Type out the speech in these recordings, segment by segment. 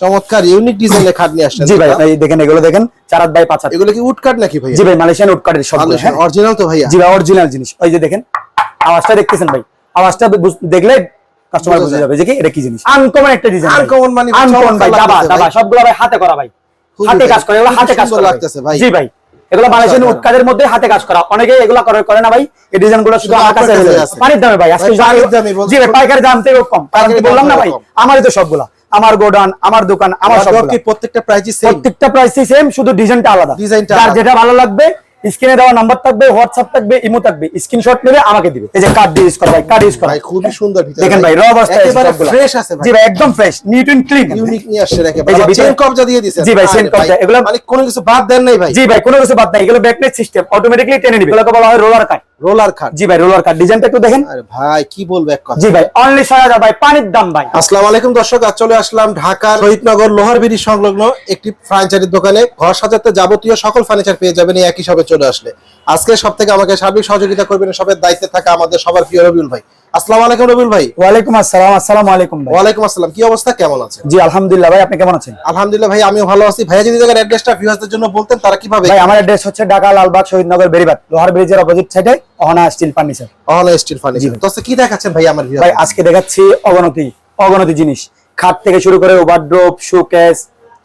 চমৎকার ইউনিক ডিজাইনের খাট নিয়ে আসছেন। জি ভাই এই দেখেন এগুলো দেখেন বাই এগুলো কি উড কাট নাকি ভাই জি ভাই মালয়েশিয়ান সব অরিজিনাল তো ভাইয়া। জি ভাই অরিজিনাল জিনিস। ওই যে দেখেন আওয়াজটা দেখতেছেন ভাই? আওয়াজটা দেখলে কাস্টমার বুঝে যাবে যে কি এটা কি জিনিস? আনকমন একটা ডিজাইন Uncommon মানে আনকমন ভাই দাবা দাবা সবগুলো ভাই হাতে করা ভাই। হাতে কাজ করে এগুলো হাতে কাজ করা। লাগতেছে ভাই। জি ভাই এগুলো মালয়েশিয়ান মধ্যে হাতে কাজ করা। অনেকে এগুলো করে করে না ভাই। এই ডিজাইনগুলো শুধু আমার কাছে। পানির দামে ভাই আজকে। জি ভাই পাইকারি দাম থেকে কম কারণ পাইকারি কি বললাম না ভাই। আমারই তো সবগুলা। আমার গোডাউন আমার দোকান আমার সব প্রত্যেকটা প্রাইসই সেম প্রত্যেকটা প্রাইসই সেম শুধু ডিজাইনটা আলাদা। ডিজাইনটা যেটা ভালো লাগবে স্ক্রিনে দেওয়া নাম্বার থাকবে হোয়াটসঅ্যাপ থাকবে ইমো থাকবে। স্ক্রিনশট নেবে আমাকে দিবে। এই যে কার্ড দিয়ে ইউজ করা ভাই কার্ড ইউজ করা। ভাই খুবই সুন্দর ভিতরে দেখেন ভাই। র অবস্থায় একেবারে ফ্রেশ আছে ভাই। জি ভাই একদম fresh neat and clean unique নিয়ে আসছে এই একেবারে যে আবার চেন কবজা দিয়ে দিয়েছেন জি ভাই, চেন কবজা, এগুলো- মানে কোনো কিছু বাদ দেন নাই ভাই। জি ভাই কোনো কিছু বাদ নাই। এগুলো ব্যাকনেট সিস্টেম অটোমেটিক্যালি টেনে নিবে। এগুলোকে বলা হয় রোলার কাট রোলার খাট জি ভাই রোলার কাট ডিজাইনটা একটু দেখেন। আরে ভাই কি বলব এক কথা। জি ভাই অনলি ছয় হাজার ভাই পানির দাম ভাই। আসসালামু আলাইকুম দর্শক আজ চলে আসলাম ঢাকার শহীদনগর লোহার বিড়ি সংলগ্ন একটি ফার্নিচারের দোকানে। ঘর সাজাতে যাবতীয় সকল ফার্নিচার পেয়ে যাবেন এই একই সবে চলে আসলে। আজকে সব থেকে আমাকে সার্বিক সহযোগিতা করবেন সবের দায়িত্বে থাকা আমাদের সবার প্রিয় রবিউল ভাই। আসসালামু আলাইকুম রবিউল ভাই। ওয়ালাইকুম আসসালাম আসসালামু আলাইকুম ভাই। ওয়ালাইকুম আসসালাম। কি অবস্থা? কেমন আছে জি আলহামদুলিল্লাহ ভাই আপনি কেমন আছেন? আলহামদুলিল্লাহ ভাই আমিও ভালো আছি। ভাইয়া যদি জায়গার অ্যাড্রেসটা ভিউয়ারদের জন্য বলতেন তারা কীভাবে ভাই আমার অ্যাড্রেস হচ্ছে ঢাকা লালবাগ শহীদনগর বেরিবাদ লোহার ব্রিজের অপোজিট সাইডে Ahana steel furniture Ahana steel furniture তো কি দেখাচ্ছেন ভাই আমার ভাই আজকে দেখাচ্ছি অগণতি অগণতি জিনিস। খাট থেকে শুরু করে ওভারড্রপ শোকেস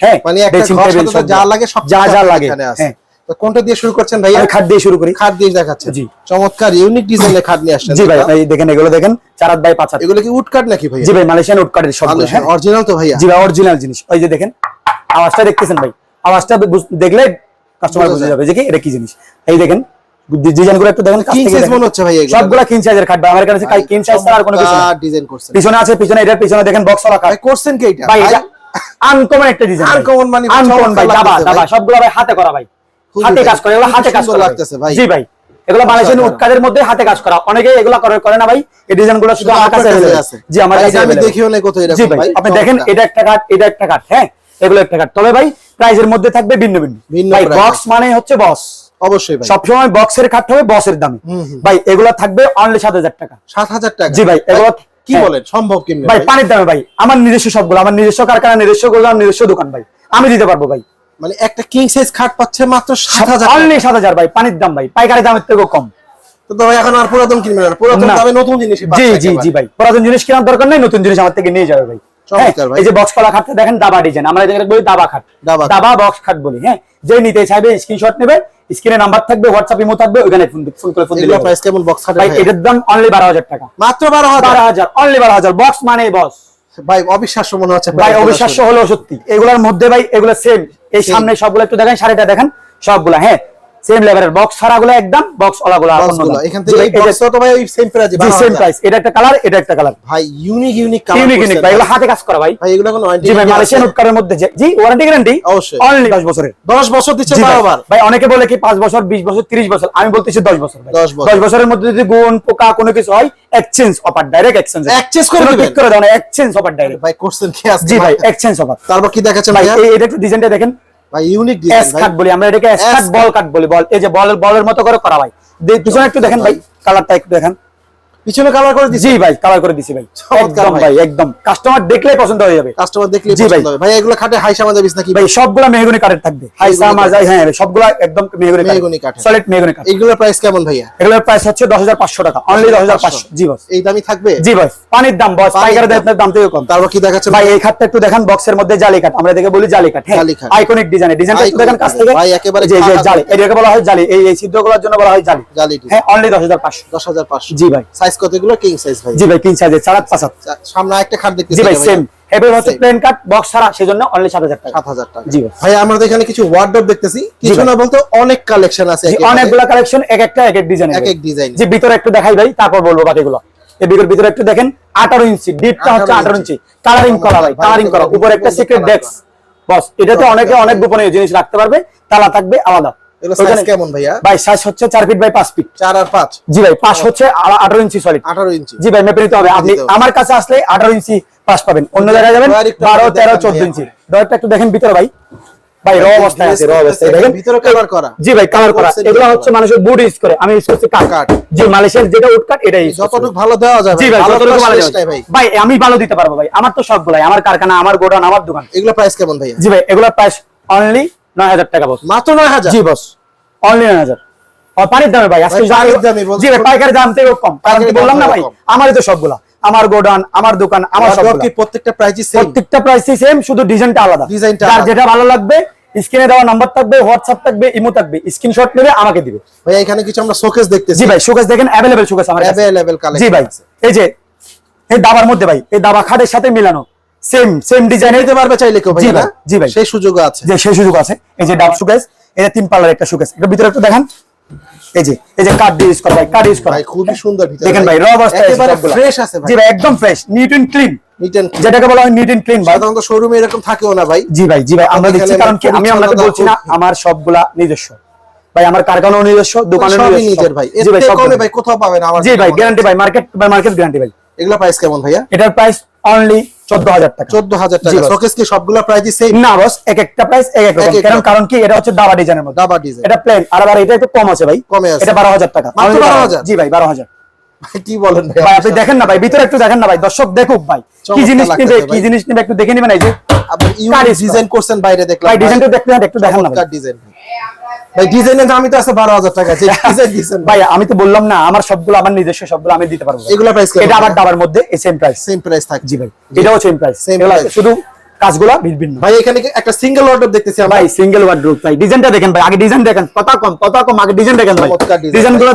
হ্যাঁ মানে একটা ঘর যা লাগে সব যা যা লাগে এখানে আছে। হ্যাঁ। কোনটা দিয়ে শুরু করছেন ভাই খাট দিয়ে শুরু করি। খাট দিয়ে দেখাচ্ছেন। জি। চমৎকার ইউনিক ডিজাইনের খাট নিয়ে আসছেন। জি ভাই এই দেখেন এগুলো দেখেন চার হাত বাই পাঁচ হাত। এগুলো কি উড কাট নাকি ভাই জি ভাই মালয়েশিয়ান উডকাটের সব অরিজিনাল তো ভাইয়া? জি ভাই অরিজিনাল জিনিস। ওই যে দেখেন আওয়াজটা দেখতেছেন ভাই? আওয়াজটা দেখলে কাস্টমার বুঝে যাবে যে কি এটা কি জিনিস? এই দেখেন ডিজাইন একটু দেখেন কিং সাইজ। মনে হচ্ছে ভাই এগুলো। সবগুলা কিং সাইজের খাট ভাই আমার কাছে কিং সাইজ আর কোনো কিছু না। ডিজাইন করছেন। পিছনে আছে পিছনে এটার পিছনে দেখেন বক্স খাট। ভাই করছেন কি এটা? ভাই আনকমন একটা ডিজাইন Uncommon মানে আনকমন ভাই দাবা দাবা ভাই। সবগুলো ভাই হাতে করা ভাই। হাতে কাজ করে এগুলো হাতে কাজ করা। লাগতেছে ভাই। জি ভাই। এগুলো অসাধারণ। উৎকাদের মধ্যে হাতে কাজ করা। অনেকে এগুলো করে করে না ভাই? এই ডিজাইনগুলো শুধু আমার কাছে আছে। জি আমার কাছে আমি। দেখিও নাই কোথাও এরকম ভাই আপনি দেখেন এটা একটা কাঠ এটা একটা কাঠ হ্যাঁ? এগুলো একটা কাঠ। তবে ভাই প্রাইজের মধ্যে থাকবে ভিন্ন ভিন্ন। ভাই বক্স মানে হচ্ছে বস অবশ্যই ভাই। সবসময় বক্সের হবে বসের দামে। ভাই এগুলো থাকবে অনলি সাত হাজার টাকা। সাত হাজার টাকা। জি ভাই, এগুলো- কি হ্যাঁ। বলেন? সম্ভব কেমনে ভাই ভাই? পানির দামে ভাই আমার নিজস্ব সবগুলো আমার নিজস্ব কারখানা নিজস্ব গোদাম নিজস্ব দোকান ভাই। আমি দিতে পারব ভাই। মানে একটা কিং সাইজ খাট পাচ্ছে মাত্র সাত হাজার অনলি সাত হাজার ভাই পানির দাম ভাই পাইকারি দামের থেকেও কম। তো তো ভাই এখন আর পুরাতন কিনবেন না। পুরাতন দামে নতুন জিনিস জি জি জি ভাই পুরাতন জিনিস কেনার দরকার নেই নতুন জিনিস আমার থেকে নিয়ে যাবে ভাই। হ্যাঁ। এই যে বক্স কলা খাটটা দেখেন দাবা ডিজাইন আমরা এটাকে বলি দাবা খাট। দাবা দাবা বক্স খাট বলি হ্যাঁ। যে নিতে চাইবে স্ক্রিনশট নেবে স্ক্রিনে নাম্বার থাকবে হোয়াটসঅ্যাপ ইমো থাকবে ওখানে ফোন ফোন করে ফোন দিলে প্রাইস কেমন বক্স খাটে ভাই এটার দাম অনলি বারো হাজার টাকা। মাত্র বারো হাজার? বারো হাজার অনলি বারো হাজার বক্স মানে বস ভাই অবিশ্বাস্য মনে হচ্ছে ভাই অবিশ্বাস্য হলো সত্যি। এগুলোর মধ্যে ভাই এগুলো সেম এই। সামনে সবগুলো একটু দেখেন শাড়িটা দেখেন সবগুলা হ্যাঁ? সেম লেভেলের বক্স ছাড়াগুলো একদম বক্স ওলাগুলো এখান থেকে এই বক্স তো ভাই সেম প্রাইস সেম প্রাইস এটা একটা কালার এটা একটা কালার ভাই unique unique colour unique unique ভাই এগুলো হাতে কাজ করা ভাই। ভাই এগুলো কোনো জি ভাই মালয়েশিয়ান উৎকারের মধ্যে যে- জি ওয়ারেন্টি গ্যারান্টি অবশ্যই। অনলি 10 বছরের। 10 বছর দিচ্ছে জি বারবার ভাই। অনেকে বলে কি 5 বছর 20 বছর 30 বছর। আমি বলতেছি 10 বছর ভাই। 10 বছরের মধ্যে যদি গুণ পোকা কোনো কিছু হয় exchange offer direct exchange Exchange করে দিবেন? করে দাও না এক্সচেঞ্জ অফার ডাইরেক্ট ভাই করছেন কি আজকে জি ভাই এক্সচেঞ্জ অফার তারপর কি দেখাচ্ছেন ভাই এটা একটু ডিজাইনটা দেখেন। ভাই ইউনিক এস ডিজাইন ভাই। কাট বলি আমরা এটাকে এস কাট বল কাট বলি বল এই যে বলের বলের মতো করে করা ভাই। পিছনে একটু দেখেন ভাই কালারটা একটু দেখেন। পিছনে কালার করে দিছি। ভাই কালার করে দিছি ভাই। একদম ভাই। ভাই একদম। কাস্টমার দেখলেই পছন্দ হয়ে যাবে। কাস্টমার দেখলে ভাই। পছন্দ হবে। ভাই এগুলো খাটে হাই সামাজা বিছ নাকি? ভাই সবগুলা মেহগুনি কাঠের থাকবে। হাই মেহগনি সামা কাঠের। হ্যাঁ সবগুলা একদম মেহগুনি মেহগনি কাঠের। সলিড মেহগুনি কাঠ এগুলোর প্রাইস কেমন ভাইয়া? এগুলোর প্রাইস হচ্ছে 10500 টাকা। অনলি 10500 জি বস এই দামই থাকবে? জি বস পানির দাম বস পানির পাইকারি দাম। দাম থেকে কম। তারপর কি দেখাচ্ছেন ভাই এই খাটটা একটু দেখেন বক্সের মধ্যে জালি কাঠ আমরা দেখে বলি জালি হ্যাঁ? আইকনিক ডিজাইন ডিজাইনটা একটু দেখেন কাছ থেকে। ভাই একেবারে যে যে জালি। এটাকে বলা হয় জালি। এই এই ছিদ্রগুলোর জন্য বলা হয় জালি। জালি হ্যাঁ অনলি 10500 দশ হাজার পাঁচশো। জি ভাই। সাইজ কত এগুলো? কিং সাইজ ভাই। জি ভাই হাত পাঁচ হাত সামনে একটা খাট দেখতে জি ভাই সেম এবার হচ্ছে প্লেন কাট বক্স ছাড়া সেজন্য অনলি 7000 টাকা। সাত হাজার টাকা। জি ভাই। আমরা তো এখানে কিছু ওয়ার্ডরোব দেখতেছি। কিছু না বলতে অনেক কালেকশন আছে জি, একেবারে। কালেকশন এক একটা এক এক ডিজাইন এক এক ডিজাইন যে ভিতরে একটু দেখাই ভাই তারপর বলব বাকিগুলো। এই ভিতরে একটু দেখেন 18 ইঞ্চি ডিপটা হচ্ছে 18 18 ইঞ্চি। কালারিং করা ভাই কালারিং করা। উপরে একটা সিক্রেট ডেস্ক বস এটাতে অনেকে অনেক গোপনীয় জিনিস রাখতে পারবে তালা থাকবে আলাদা। এগুলো সাইজ ওইখানে- কেমন ভাইয়া? ভাই সাইজ হচ্ছে 4 ফিট বাই 5 ফিট চার আর পাঁচ? জি ভাই পাশ হচ্ছে 18 ইঞ্চি সলিড ইঞ্চি। জি ভাই মেপে নিতে হবে। আপনি আমার কাছে আসলে 18 ইঞ্চি পাস পাবেন। অন্য জায়গায় যাবেন দয়ার একটু 12 আমাদের 13 দেখান 14 ভাইয়া। ইঞ্চি। দরটা একটু দেখেন ভিতরে ভাই। ভাই র অবস্থায় আছে র অবস্থায়। দেখেন? ভিতরে কালার করা। জি ভাই কালার করা। এগুলো হচ্ছে মানুষের বুট ইউজ করে। আমি ইউজ করছি কাট জি মালয়েশিয়ার যেটা উড কাট এটাই যতটুকু ভালো দেওয়া যাবে জি ভাই ভালো যতটুকু ভালো দেওয়া ভাই। ভাই আমি ভালো দিতে পারব ভাই আমার তো সব গুলাই আমার কারখানা আমার গোডাউন আমার দোকান। এগুলো প্রাইস কেমন ভাইয়া? জি ভাই এগুলোর প্রাইস অনলি নয় হাজার টাকা বস মাত্র নয় হাজার? জি বস অনলি নয় হাজার। আর পানির দামে ভাই আজকে ভাই? জি ভাই পাইকারি দাম থেকে কম। কারণ কি বললাম না ভাই। আমারই তো সবগুলা আমার গোডাউন আমার দোকান আমার সব কি প্রত্যেকটা প্রাইসই সেম প্রত্যেকটা প্রাইসই সেম শুধু ডিজাইনটা আলাদা। ডিজাইনটা। যেটা ভালো লাগবে স্ক্রিনে দেওয়া নাম্বার থাকবে হোয়াটসঅ্যাপ থাকবে ইমো থাকবে। স্ক্রিনশট নেবে আমাকে দিবে। ভাই এখানে কিছু আমরা শোকেস দেখতেছি। জি ভাই শোকেস দেখেন অ্যাভেলেবেল শোকেস আমার কাছে। অ্যাভেলেবল জি ভাই এই যে এই দাবার মধ্যে ভাই এই দাবা খাটের সাথে মিলানো। সেম সেম ডিজাইন নিতে পারবে চাইলে কেউ ভাই, জি ভাই। সেই সুযোগ আছে। যে সেই সুযোগ আছে। এই যে ডাব শোকেস এটা তিন পাল্লার একটা শোকেস এটা ভিতরে একটু দেখান। এই যে এই যে ইউজ করা ভাই ইউজ করা। ভাই খুবই সুন্দর ভিতরে দেখেন ভাই। র অবস্থায় একেবারে ফ্রেশ আছে ভাই। জি ভাই একদম ফ্রেশ নিট এন্ড ক্লিন যেটাকে বলা হয় নিট এন্ড ক্লিন ভাই। সাধারণত শোরুমে এরকম থাকেও না ভাই। জি ভাই জি ভাই আমরা দেখছি কারণ কি আমি আপনাকে বলছি না আমার সবগুলা নিজস্ব। ভাই আমার কারখানাও নিজস্ব দোকানও নিজস্ব। ভাই। জি ভাই সব ভাই কোথাও পাবেন আমার জি ভাই গ্যারান্টি ভাই মার্কেট বাই মার্কেট গ্যারান্টি ভাই। এগুলা প্রাইস কেমন ভাইয়া? এটার প্রাইস অনলি চোদ্দ হাজার টাকা। চোদ্দ হাজার জি টাকা শোকেস কি সবগুলা প্রাইসই সেম না বস এক একটা প্রাইস এক এক রকম। এক এক কারণ কারণ কি এটা হচ্ছে দাবা ডিজাইনের মধ্যে। দাবা ডিজাইন এটা প্লেন আর আবার এটা একটু কম আছে ভাই। কমে আছে। এটা বারো হাজার টাকা। মাত্র 12,000? জি ভাই বারো হাজার। কি বলেন ভাই? ভাই আপনি দেখেন না ভাই ভিতরে একটু দেখেন না ভাই। দর্শক দেখুক ভাই কি জিনিস নিবে কি। জিনিস নিবে একটু দেখে নিবেন এই যে। আপনি কারিজ ডিজাইন করছেন বাইরে দেখলাম ভাই ডিজাইনটা দেখতে একটু দেখেন না ডিজাইন ভাই ডিজাইনের দামই তো আছে বারো হাজার টাকা ডিজাইন দিচ্ছেন ভাই আমি তো বললাম না আমার সবগুলো আমার নিজস্ব সবগুলো আমি দিতে পারব। এগুলা প্রাইস এটা আবার দাবার মধ্যে সেম প্রাইস সেম প্রাইস থাকে জি ভাই এটাও সেম প্রাইস Same price। শুধু কাজগুলো ভিন্ন ভাই এখানে একটা সিঙ্গেল অর্ডার দেখতেছি ভাই সিঙ্গেল ওয়ার্ড্রোব ভাই ডিজাইনটা দেখেন ভাই আগে ডিজাইন দেখেন কত কম কত কম আগে ডিজাইন দেখেন ভাই।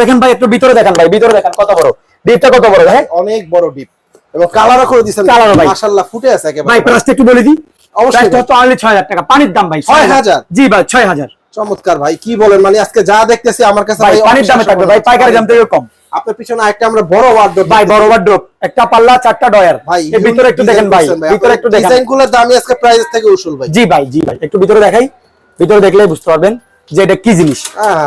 দেখেন ভাই একটু ভিতরে দেখেন ভাই ভিতরে দেখেন কত বড়। ডিপটা কত বড় হ্যাঁ অনেক বড় ডিপ এবং কালারও করে দিচ্ছেন Colour ভাই। মাশাআল্লাহ ফুটে আছে একেবারে। ভাই প্রাইসটা একটু বলে দিই। অবশ্যই 6000 টাকা পানির দাম ভাই 6,000 জি ভাই 6000 চমৎকার ভাই কি বলেন? মানে আজকে যা দেখতেছি আমার কাছে ভাই পানির দামে থাকবে। ভাই পাইকারি দাম থেকে কম আপনার পিছনে একটা আমরা বড় ওয়ার্ডরোব ভাই বড় ওয়ার্ড্রোব একটা পাল্লা চারটা ডয়ার ভাই এর ভিতরে একটু দেখেন ভাই ভিতরে একটু দেখেন। ডিজাইনগুলোর দামই আজকে প্রাইস থেকে উসুল ভাই। জি ভাই জি ভাই একটু ভিতরে দেখাই। ভিতরে দেখলেই বুঝতে পারবেন যে এটা কি জিনিস।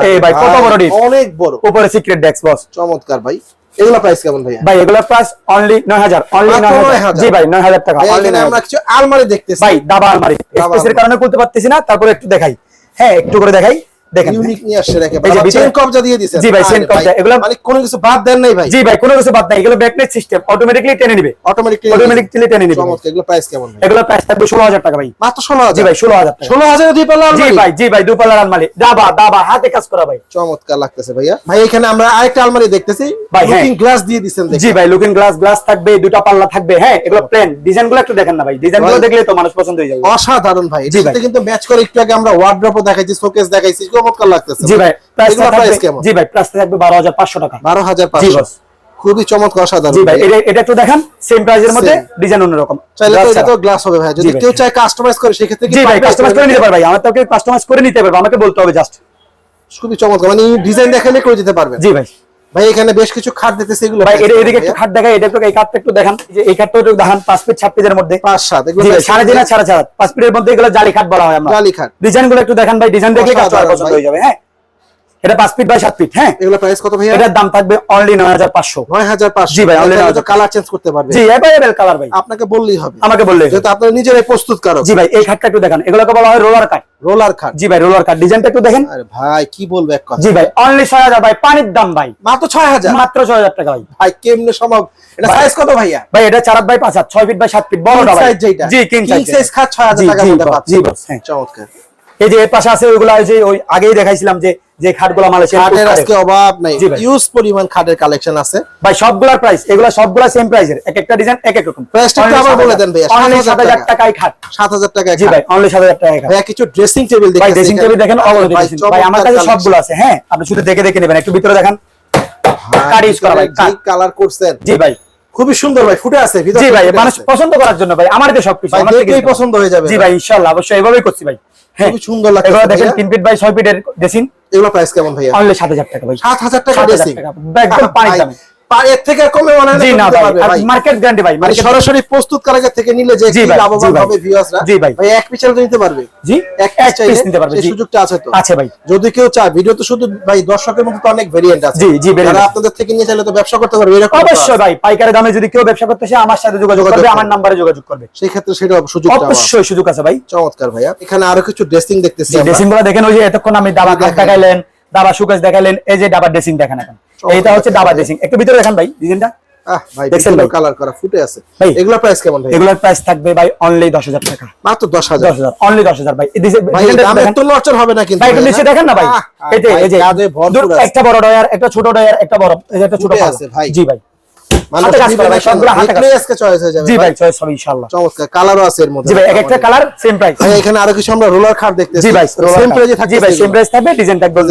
এই ভাই কত বড় ডিপ অনেক বড়। উপরে সিক্রেট ডেস্ক বস চমৎকার ভাই। এগুলা প্রাইস কেমন ভাইয়া? ভাই এগুলোর প্রাইস অনলি 9000 অনলি মাত্র 9000 9,000 জি ভাই 9000 টাকা অনলি আমরা কিছু আলমারি দেখতেছি। ভাই দাবা আলমারি। স্পেসের কারণে খুলতে পারতেছি না তারপরে একটু দেখাই। হ্যাঁ একটু করে দেখাই। দেখেন ইউনিক নিয়ে আসছে রেখে এই যে ভিতরে- চেন কবজা দিয়ে দিছেন জি ভাই, চেন কবজা, এগুলা- মানে কোনো কিছু বাদ দেন নাই ভাই। জি ভাই কোনো কিছু বাদ নাই। এগুলো ব্যাকনেট সিস্টেম অটোমেটিক্যালি টেনে নিবে। অটোমেটিক অটোমেটিক্যালি টেনে নিবে। চমৎকার এগুলো প্রাইস কেমন ভাই? এগুলো প্রাইস থাকবে 16000 টাকা ভাই। মাত্র ষোলো জি ভাই 16000 টাকা। ষোলো হাজার দুই পাল্লা জি ভাই জি ভাই দুপাল্লার আলমারি। দাবা দাবা হাতে কাজ করা ভাই। চমৎকার লাগতেছে ভাইয়া। ভাই এখানে আমরা আরেকটা আলমারি দেখতেছি। ভাই, হ্যাঁ। লুকিং গ্লাস দিয়ে দিছেন জি ভাই লুকিং গ্লাস গ্লাস থাকবে দুটা পাল্লা থাকবে। হ্যাঁ এগুলো প্লেন ডিজাইনগুলো একটু দেখেন না ভাই। ডিজাইনগুলো দেখলে তো মানুষ পছন্দ হয়ে যাবে। অসাধারণ ভাই। কিন্তু ম্যাচ করে একটু আগে আমরা ওয়ার্ড্রপও দেখাইছি শোকেস দেখাইছি। চমৎকার লাগতেছে। জি ভাই প্রাইস কেমন? জি ভাই প্রাইস থাকবে 12500 টাকা। বারো হাজার জি পাঁচশো বস। খুবই চমৎকার অসাধারণ। জি ভাই এটা এটা একটু দেখেন সেম প্রাইজের মধ্যে ডিজাইন অন্যরকম। চাইলে তো এটা তো গ্লাস হবে ভাই। যদি কেউ চায় কাস্টমাইজ করে সেক্ষেত্রে কি জি ভাই কাস্টমাইজ করে নিতে পারবে ভাই। আমার তো কাস্টমাইজ করে নিতে পারবে আমাকে বলতে হবে জাস্ট খুবই চমৎকার। মানে ডিজাইন দেখালে করে দিতে পারবে জি ভাই। ভাই এখানে বেশ কিছু খাট দিতেছে এগুলো। ভাই এটা এদিকে একটু? খাট দেখাই এটা তো এই খাটটা একটু দেখান। যে এই খাটটা একটু দেখান পাঁচ ফিট ছাপ ফিটের মধ্যে। পাঁচ সাত এগুলো সাড়ে কেমন? আর সাড়ে চার। পাঁচ ফিটের মধ্যে এগুলো জালি খাট বলা হয় আমরা। জালি খাট। ডিজাইনগুলো একটু দেখান ভাই ডিজাইন দেখলে কাজ পছন্দ হয়ে যাবে হ্যাঁ? এটা পাঁচ ফিট বাই সাত ফিট হ্যাঁ? এগুলো প্রাইস কত ভাইয়া? এটার দাম থাকবে অনলি নয় হাজার পাঁচশো। নয় হাজার পাঁচশো। জি ভাই, only 9,500 কালার চেঞ্জ করতে পারবে। জি কালার ভাই। আপনাকে বললেই হবে। আমাকে বললে যেহেতু আপনার নিজেরাই প্রস্তুত কারও জি ভাই এই খাটটা একটু দেখান। এগুলোকে বলা হয় রোলার কাট রোলার জি ভাই রোলার কাট ডিজাইনটা একটু দেখেন। আরে ভাই কি বলব এক কথা। জি ভাই অনলি ছয় হাজার ভাই পানির দাম ভাই। মাত্র ছয় হাজার? মাত্র ছয় হাজার টাকা ভাই। ভাই কেমনে সম্ভব? এটা সাইজ কত ভাইয়া? ভাই এটা চার বাই পাঁচ হাত ছয় ফিট বাই সাত ফিট বড়টা ভাই। size যেটা। জি কিং সাইজ খাট ছয় হাজার জি, টাকার জি, মধ্যে জি, বস, হ্যাঁ। চমৎকার। এই যে এর পাশে আছে ওইগুলা ওই যে ওই আগেই দেখাইছিলাম যে যে খাটগুলা মালয়েশিয়া খাটের আজকে অভাব নাই। ইউজ পরিমাণ খাটের কালেকশন আছে। ভাই সবগুলার প্রাইস এগুলা সবগুলা সেম প্রাইসের এক একটা ডিজাইন এক এক রকম। Price টা একটু আবার বলে দেন অনলি 7,000 টাকা। টাকায় খাট। সাত হাজার টাকা জি ভাই অনলি সাত হাজার টাকায় খাট। ভাইয়া কিছু ড্রেসিং টেবিল দেখেন ভাই ড্রেসিং টেবিল দেখেন অবশ্যই ভাই, ভাই আমার কাছে সবগুলো আছে হ্যাঁ আপনি শুধু দেখে দেখে নেবেন একটু ভিতরে দেখেন। ভাই, কাট ইউজ করা ভাই, কাট। কালার করছেন। জি ভাই। খুবই সুন্দর ভাই ফুটে আছে জি ভাই মানুষ পছন্দ করার জন্য ভাই আমার তো সবকিছু আমার থেকে। পছন্দ হয়ে যাবে। জি ভাই ইনশাআল্লাহ অবশ্যই এভাবেই করছি ভাই। হ্যাঁ খুবই সুন্দর লাগছে এগুলো দেখেন। তিন ফিট বাই ছয় ফিটের ড্রেসিং এগুলো প্রাইস কেমন ভাইয়া? অনলি সাত হাজার টাকা ভাই। সাত হাজার টাকা সাত হাজার ড্রেসিং একদম পানি দামে। এর থেকে কমে মনে হয় না জি কেউ না দিতে ভাই। মার্কেট গ্যারান্টি ভাই মানে সরাসরি প্রস্তুত কারাগার থেকে নিলে যে কি লাভবান হবে ভিউয়ার্সরা জি ভাই। ভাই এক পিছনে তো নিতে পারবে। জি এক এক পিস চাইলে নিতে পারবে। জি। সুযোগটা আছে তো। আছে ভাই। যদি কেউ চায় ভিডিও তো শুধু ভাই দর্শকের মধ্যে তো অনেক ভেরিয়েন্ট আছে। জি, জি, variant যারা আপনাদের থেকে নিয়ে চাইলে তো ব্যবসা করতে পারবে এরকম অবশ্যই ভাই পাইকারি দামে যদি কেউ ব্যবসা করতে চায় আমার সাথে যোগাযোগ করবে। আমার নাম্বারে যোগাযোগ করবে। সেই ক্ষেত্রে সেটা সুযোগ অবশ্যই সুযোগ আছে ভাই। চমৎকার ভাইয়া। এখানে আরও কিছু ড্রেসিং দেখতেছি। ড্রেসিংগুলো দেখেন ওই যে এতক্ষণ আমি দাবা। দেখাইলেন দাবা সুকেশ দেখাইলেন এই যে ডাবার ড্রেসিং দেখেন এখন। এইটা হচ্ছে ডাবা ড্রেসিং একটু ভিতরে দেখেন ভাই ডিজাইনটা আহ ভাই দেখছেন ভাই? কালার করা ফুটে আছে। এগুলোর প্রাইস কেমন ভাই? এগুলোর প্রাইস থাকবে ভাই অনলি দশ হাজার টাকা। মাত্র অনলি ভাই। তো হবে না কিন্তু ভাই একটু নিচে দেখেন না ভাই। এই যে এই। একটা বড় ডয়ার একটা ছোট ডয়ার একটা বড় একটা ছোট আছে ভাই। জি ভাই। হাতে কাজ করা ভাই, সবগুলো হাতে কাজ। আজকে চয়েস হয়ে যাবে জি ভাই। ভাই চয়েস হবে ইনশাআল্লাহ। চমৎকার কালারও আছে এর মধ্যে জি ভাই এক একটা কালার সেম প্রাইস ভাই এখানে আরও কিছু আমরা রোলার খাট দেখতেছি। জি ভাই সেম প্রাইজে জি ভাই সেম প্রাইস থাকবে ডিজাইনটা একদম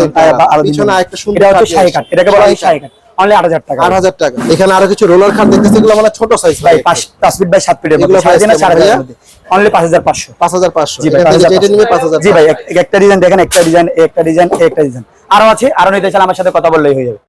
আরও পিছনে দিন সুন্দর এটা হচ্ছে শাহী আছে। কাট এটাকে বলা হয় শাহী শাহী কাট অনলি 8000 টাকা। আট হাজার টাকা। এখানে আরও কিছু রোলার খাট দেখতেছি এগুলো মানে ছোট সাইজ ভাই 5 5 ফিট বাই 7 ফিটের মধ্যে। সাড়ে তিন আর price সাড়ে কেমন চারের ভাইয়া? মধ্যে অনলি 5500 পাঁচ হাজার পাঁচশো। জি ভাই এখান থেকে 5500 পাঁচ হাজার জি ভাই একটা ডিজাইন দেখেন একটা ডিজাইন একটা ডিজাইন একটা ডিজাইন আরও আছে আরও নিতে চাইলে আমার সাথে কথা বললেই হয়ে যাবে।